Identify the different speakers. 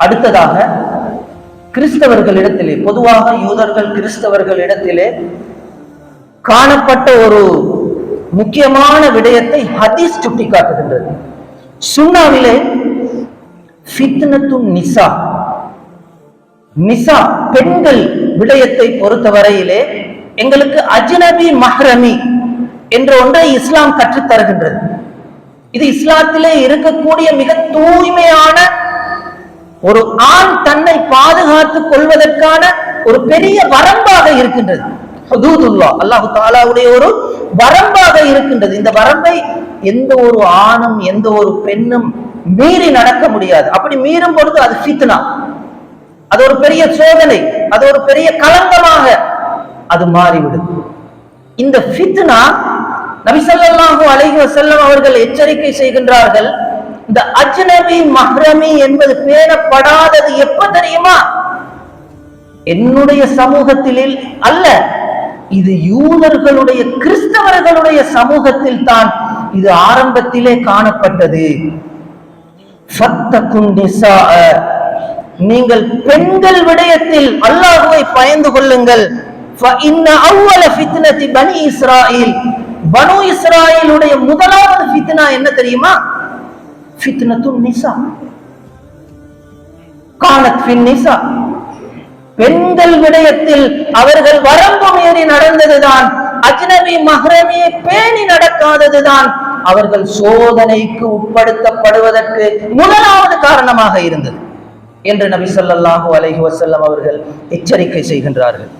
Speaker 1: அடுத்ததாக கிறிஸ்தவர்களிடத்திலே பொதுவாக யூதர்கள் கிறிஸ்தவர்களிடத்திலே காணப்பட்ட ஒரு முக்கியமான விடயத்தை ஹதீஸ் சுட்டிக்காட்டுகின்றது. சுண்ணாவிலே நிசா நிசா பெண்கள் விடயத்தை பொறுத்தவரையிலே எங்களுக்கு அஜ்னபி மஹ்ரமி என்ற ஒன்றை இஸ்லாம் கற்றுத் தருகின்றது இது இஸ்லாத்திலே இருக்கக்கூடிய மிக தூய்மையான ஒரு ஆண் தன்னை பாதுகாத்துக் கொள்வதற்கான ஒரு பெரிய வரம்பாக இருக்கின்றது. அல்லாஹு தாலாவுடைய ஒரு வரம்பாக இருக்கின்றது. இந்த வரம்பை எந்த ஒரு ஆணும் எந்த ஒரு பெண்ணும் மீறி நடக்க முடியாது. அப்படி மீறும் பொழுது அது ஃபித்னா. அது ஒரு பெரிய சோதனை அது ஒரு பெரிய கலங்கமாக அது மாறிவிடும். இந்த ஃபித்னா நபிசல்லாஹு அலைஹி வசல்லம் அவர்கள் எச்சரிக்கை செய்கின்றார்கள். இந்த அஜ்னபி மஹ்ரமி என்பது பேணப்படாதது எப்ப தெரியுமா? என்னுடைய சமூகத்தில் அல்ல இது யூதர்களுடைய கிறிஸ்தவர்களுடைய சமூகத்தில் தான் இது ஆரம்பத்திலே காணப்பட்டது. நீங்கள் பெண்கள் விடயத்தில் அல்லாஹுவை பயந்து கொள்ளுங்கள். பனு இஸ்ராயிலுடைய முதலாவது ஃபித்னா என்ன தெரியுமா? ஃபித்னத்துன் நிசா கானத் நிசா பெண்கள் விடயத்தில் அவர்கள் வரம்பு மீறி நடந்ததுதான் அஜ்னபி மஹ்ரமியை பேணி நடக்காததுதான் அவர்கள் சோதனைக்கு உட்படுத்தப்படுவதற்கு முதலாவது காரணமாக இருந்தது என்று நபி சொல்லாஹு அலஹி வசல்லம் அவர்கள் எச்சரிக்கை செய்கின்றார்கள்